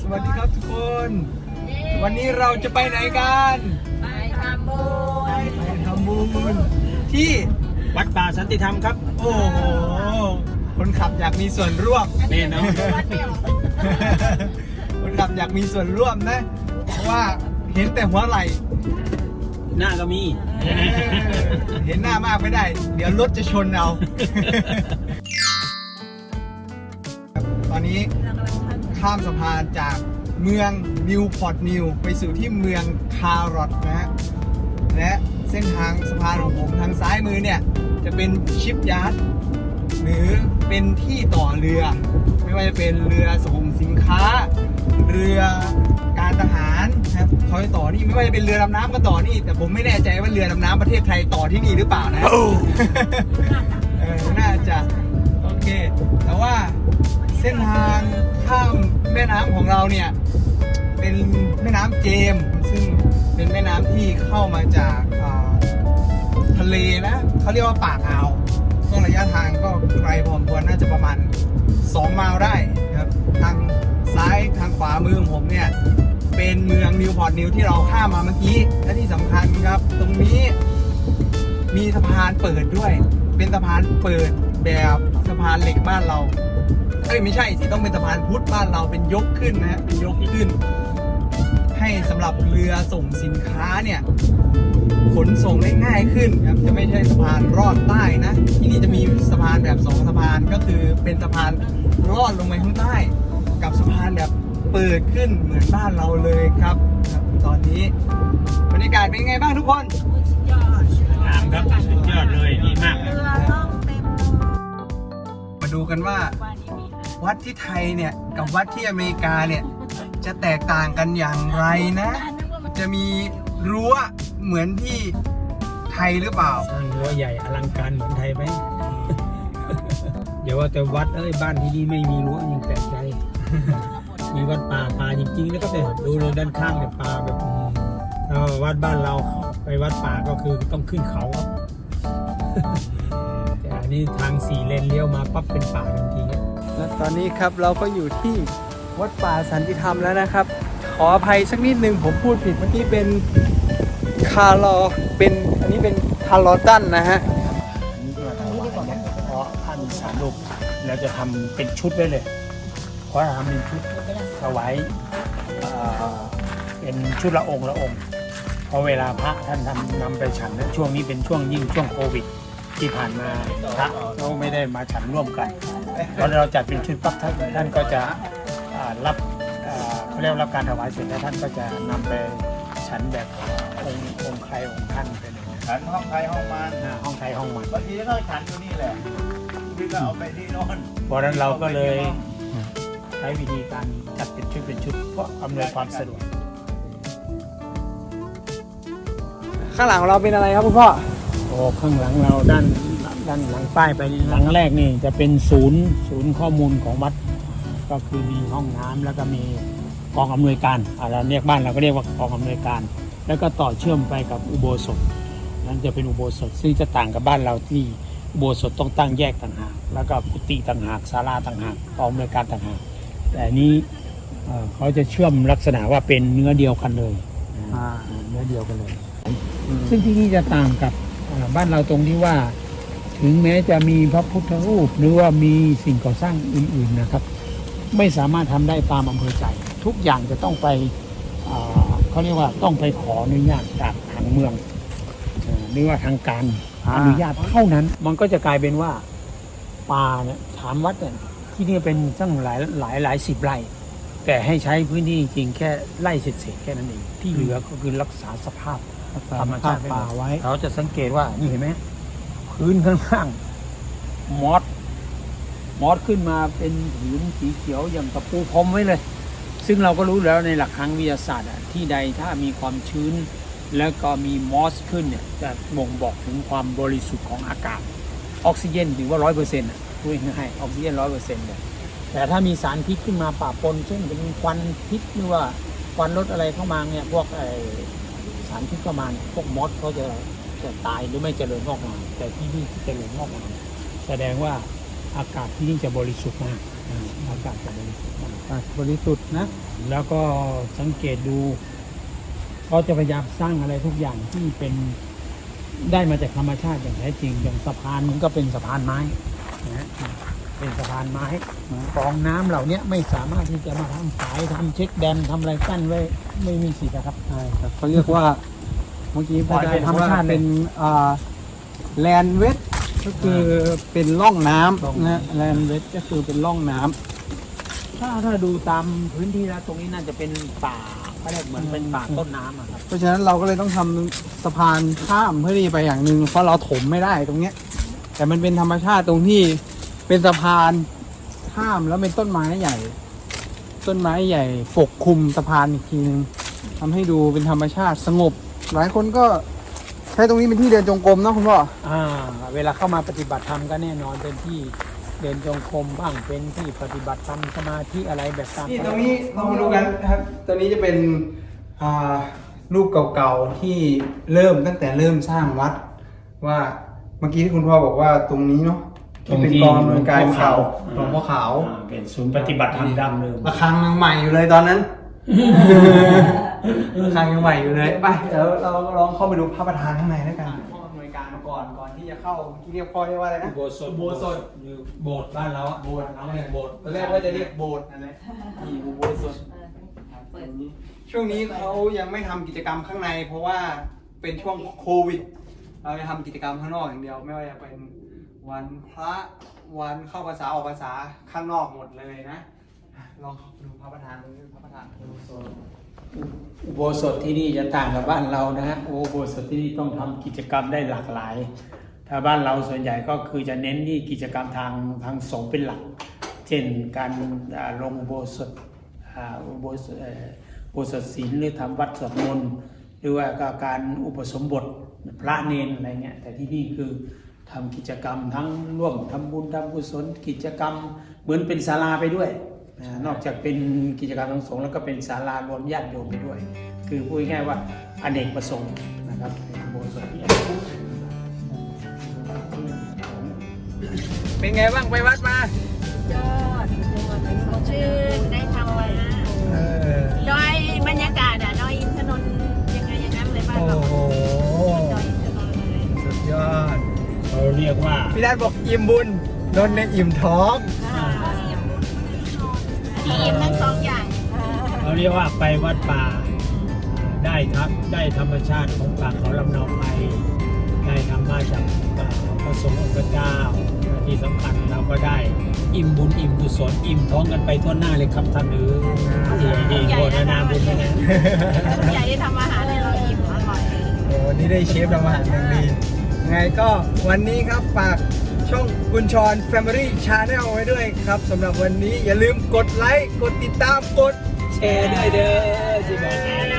สวัสดีครับทุกคน วันนี้เราจะไปไหนกัน ไปทำบุญไปทำบุญที่วัดป่าสันติธรรมครับ โอ้โห คนขับอยากมีส่วนร่วมแน่นอนวัดเดียวคนขับอยากมีส่วนร่วมนะ เพราะว่าเห็นแต่หัวไหล่หน้าก็มีเออเห็นหน้ามากไม่ได้ เดี๋ยวรถจะชนเอา ตอนนี้ ข้ามสะพานจากเมืองนิวพอร์ตนิวไปสู่ที่เมืองคารอตนะฮะและเส้นทางสะพานของผมทางซ้ายมือเนี่ย จะเป็นชิปยาร์ดหรือเป็นที่ต่อเรือ ไม่ว่าจะเป็นเรือส่งสินค้า เรือการทหารนะครับเขาจะต่อนี่ไม่ว่าจะเป็นเรือดำน้ำก็ต่อนี่ แต่ผมไม่แน่ใจว่าเรือดำน้ำประเทศไทยต่อที่นี่หรือเปล่านะ เออน่าจะ โอเค แต่ว่า เส้นทางข้ามแม่น้ำของเราเนี่ย เป็นแม่น้ำเจมส์ซึ่งเป็นแม่น้ำที่เข้ามาจากอ่าทะเลนะเขาเรียกว่าปากอ่าวก็ระยะทางก็ไกลพอสมควรน่าจะประมาณ 2 ไมล์ได้นะครับทางซ้ายทางขวามือของผมเนี่ย เป็นเมืองนิวพอร์ตนิวที่เราข้ามมาเมื่อกี้ และที่สำคัญครับ ตรงนี้ มีสะพานเปิดด้วย เป็นสะพานเปิดแบบสะพานเหล็กบ้านเรา เอ้ยไม่ใช่สิต้องเป็นสะพานพุทธบ้านเราเป็นยกขึ้นนะฮะเป็นยกขึ้น ให้สำหรับเรือส่งสินค้าเนี่ยขนส่งได้ง่ายขึ้นครับจะไม่ใช่สะพานรอดใต้นะ ที่นี่จะมีสะพานแบบสองสะพานก็คือเป็นสะพานรอดลงไปข้างใต้ กับสะพานแบบเปิดขึ้นเหมือนบ้านเราเลยครับครับ ตอนนี้บรรยากาศเป็นไงบ้างทุกคนยอดงามครับสุดยอดเลยดีมากเรือต้องเต็มมาดูกันว่า วัดที่ไทยเนี่ยกับวัดที่อเมริกาเนี่ยจะแตกต่างกันอย่างไรนะ จะมีรั้วเหมือนที่ไทยหรือเปล่าสร้างรั้วใหญ่อลังการเหมือนไทยไหมเดี๋ยวว่าแต่วัดเอ้ยบ้านที่นี่ไม่มีรั้วยังแปลกใจ มีวัดป่าป่าจริงๆแล้วก็แต่ดูเลยด้านข้างเนี่ยป่าแบบถ้าวัดบ้านเราไปวัดป่าก็คือต้องขึ้นเขาแต่อันนี้ทางสี่เลนเลี้ยวมาปั๊บเป็นป่าทันที และตอนนี้ครับเราก็อยู่ที่วัดป่าสันติธรรมแล้วนะครับ ขออภัยสักนิดนึงผมพูดผิดเมื่อกี้เป็นคาร์ลอเป็นอันนี้เป็นคาร์ลอตันนะฮะอันนี้ก็ถวายนะเพราะท่านสามรูปแล้วจะทำเป็นชุดไว้เลย เพราะทำเป็นชุดถวายเอ่อเป็นชุดละองค์ละองค์เพราะเวลาพระท่านทำนำไปฉันนะช่วงนี้เป็นช่วงยิ่งช่วงโควิด ที่ผ่านมาพระเขาไม่ได้มาฉันร่วมกันพอเราจัดเป็นชุดปั๊บท่านท่านก็จะอ่ารับอ่าเขาเรียกว่ารับการถวายเสร็จแล้วท่านก็จะนำไปฉันแบบองค์องค์ใครองค์ท่านไปเลยนะฉันห้องใครห้องมันอ่าห้องใครห้องมันบางทีก็ฉันอยู่นี่แหละพี่ก็เอาไปที่โน่นเพราะฉะนั้นเราก็เลยใช้วิธีการจัดเป็นชุดเป็นชุดเพื่ออำนวยความสะดวกข้างหลังของเราเป็นอะไรครับคุณพ่อ โอ้ข้างหลังเราด้านด้านหลังป้ายไปนี่หลังแรกนี่จะเป็นศูนย์ศูนย์ข้อมูลของวัด ก็คือมีห้องน้ำแล้วก็มีกองอำนวยการอ่าเราเรียกบ้านเราก็เรียกว่ากองอำนวยการ แล้วก็ต่อเชื่อมไปกับอุโบสถนั่นจะเป็นอุโบสถซึ่งจะต่างกับบ้านเราที่อุโบสถต้องตั้งแยกต่างหาก แล้วก็กุฏิต่างหากศาลาต่างหากกองอำนวยการต่างหากแต่อันนี้เอ่อเขาจะเชื่อมลักษณะว่าเป็นเนื้อเดียวกันเลยอ่าเนื้อเดียวกันเลย ซึ่งที่นี่จะต่างกับอ่า บ้านเราตรงที่ว่า ถึงแม้จะมีพระพุทธรูป หรือว่ามีสิ่งก่อสร้างอื่น ๆนะครับ ไม่สามารถทำได้ตามอำเภอใจ ทุกอย่างจะต้องไปอ่าเขาเรียกว่าต้องไปขออนุญาตจากทางเมืองอ่าหรือว่าทางการอ่าอนุญาตเท่านั้น มันก็จะกลายเป็นว่าป่าเนี่ยถามวัดเนี่ยที่นี่เป็นตั้งหลายหลายหลายสิบไร่แต่ให้ใช้พื้นที่จริงๆแค่ไร่เศษๆแค่นั้นเองที่เหลือก็คือรักษาสภาพ ธรรมชาติป่าไว้ เราจะสังเกตว่านี่เห็นไหมพื้นข้างล่างมอสมอสขึ้นมาเป็นผืนสีเขียวอย่างกระปูพรมไว้เลย ซึ่งเราก็รู้แล้วในหลักทางวิทยาศาสตร์ที่ใดถ้ามีความชื้น แล้วก็มีมอสขึ้นเนี่ยจะบ่งบอกถึงความบริสุทธิ์ของอากาศ ออกซิเจนถือว่าร้อยเปอร์เซ็นต์พูดง่ายออกซิเจนร้อยเปอร์เซ็นต์เลยแต่ถ้ามีสารพิษขึ้นมาปะปนเช่นเป็นควันพิษหรือว่าควันรถอะไรเข้ามาเนี่ยพวกไอารพิษเข้ามาเนี่ยพวกมดเขาจะจะตายหรือไม่เจริญงอกงามแต่ที่นี่เจริญงอกงามแสดงว่าอากาศที่นี่จะบริสุทธิ์มากอากาศจะบริสุทธิ์มากอะบริสุทธิ์นะ แล้วก็สังเกตดูเขาจะพยายามสร้างอะไรทุกอย่างที่เป็นได้มาจากธรรมชาติอย่างแท้จริงอย่างสะพานมันก็เป็นสะพานไม้นะ เป็นสะพานไม้กรองน้ำเหล่านี้ไม่สามารถที่จะมาทำฝายทำเช็คแดมทำอะไรกั้นไว้ไม่มีสิทธิ์นะครับใช่ครับเขาเรียกว่าเมื่อกี้ปล่อยเป็นธรรมชาติเป็นอ่าแลนเวทก็คือเป็นร่องน้ำนะแลนเวทก็คือเป็นร่องน้ำถ้าถ้าดูตามพื้นที่แล้วตรงนี้น่าจะเป็นป่าเขาเรียกเหมือนเป็นป่าต้นน้ำอะครับเพราะฉะนั้นเราก็เลยต้องทำสะพานข้ามเพื่อที่จะไปอย่างหนึ่งเพราะเราถมไม่ได้ตรงเนี้ย แต่มันเป็นธรรมชาติตรงที่ เป็นสะพานข้ามแล้วเป็นต้นไม้ใหญ่ ต้นไม้ใหญ่ปกคลุมสะพานอีกทีนึงทำให้ดูเป็นธรรมชาติสงบ หลายคนก็ใช้ตรงนี้เป็นที่เดินจงกรมเนอะคุณพ่ออ่า เวลาเข้ามาปฏิบัติธรรมก็แน่นอนเป็นที่เดินจงกรมบ้างเป็นที่ปฏิบัติธรรมสมาธิอะไรแบบตามนี่ตรงนี้เรามาดูกันนะครับตัวนี้จะเป็นอ่ารูปเก่าๆที่เริ่มตั้งแต่เริ่มสร้างวัด ว่าเมื่อกี้ที่คุณพ่อบอกว่าตรงนี้เนาะ ที่เป็นกองอำนวยการเก่าหลวงพ่อขาว อ่เป็นศูนย์ปฏิบัติธรรมดั้งเดิมระฆังยังใหม่อยู่เลยตอนนั้น ระฆังยังใหม่อยู่เลย ไปเดี๋ยวเราลองเข้าไปดูพระประธานข้างในแล้วกันพ่ออำนวยการมาก่อนก่อนที่จะเข้าเมื่อกี้เรียกพ่อเรียกว่าอะไรนะอุโบสถอุโบสถหรือโบสถ์บ้านเราอะโบสถ์เราเรียกโบสถ์ตอนแรกว่าจะเรียกโบสถ์นั่นแหละนี่อุโบสถช่วงนี้เขายังไม่ทำกิจกรรมข้างใน เพราะว่าเป็นช่วงโควิด เราจะทำกิจกรรมข้างนอกอย่างเดียว ไม่ว่าจะเป็น วันพระวันเข้าภาษาออกภาษาข้างนอกหมดเลยนะ ลองดูพระประธานดูพระประธานอุโบสถอุโบสถที่นี่จะต่างกับบ้านเรานะฮะอุโบสถที่นี่ต้องทำกิจกรรมได้หลากหลาย ถ้าบ้านเราส่วนใหญ่ก็คือจะเน้นที่กิจกรรมทางทางสงฆ์เป็นหลัก เช่นการลงอุโบสถอุโบสถอุโบสถศีลหรือทำวัดสวดมนต์หรือว่าก็การอุปสมบทพระเนนอะไรเงี้ยแต่ที่นี่คือ ทำกิจกรรมทั้งร่วมทำบุญทำกุศลกิจกรรมเหมือนเป็นศาลาไปด้วยอ่านอกจากเป็นกิจกรรมทางสงฆ์แล้วก็เป็นศาลารวมญาติโยมไปด้วย คือพูดง่ายๆว่าอเนกประสงค์นะครับเป็นอุโบสถที่เป็นไงบ้างไปวัดมา เราเรียกว่าพี่ได้บอกอิ่มบุญนนท์เนี่ยอิ่มท้องอ่ามีอิ่มทั้งสองอย่างเราเรียกว่าไปวัดป่า ได้ทักได้ธรรมชาติของป่าเขาลำเนาไปได้ธรรมะจากอ่าพระสงฆ์องค์เจ้าและที่สำคัญเราก็ได้อิ่มบุญอิ่มกุศลอิ่มท้องกันไปทั่วหน้าเลยครับท่านเอ๋ยดีโบนานาบุญนะใหญ่ได้ทำอาหารให้เราอิ่มอร่อยโอ้วันนี้ได้เชฟทำอาหารอย่างดี ไงก็วันนี้ครับฝากช่องคุณชร Family Channel ไว้ด้วยครับสำหรับวันนี้อย่าลืมกดไลค์ กดติดตามกดแชร์ด้วยเด้อจิบอก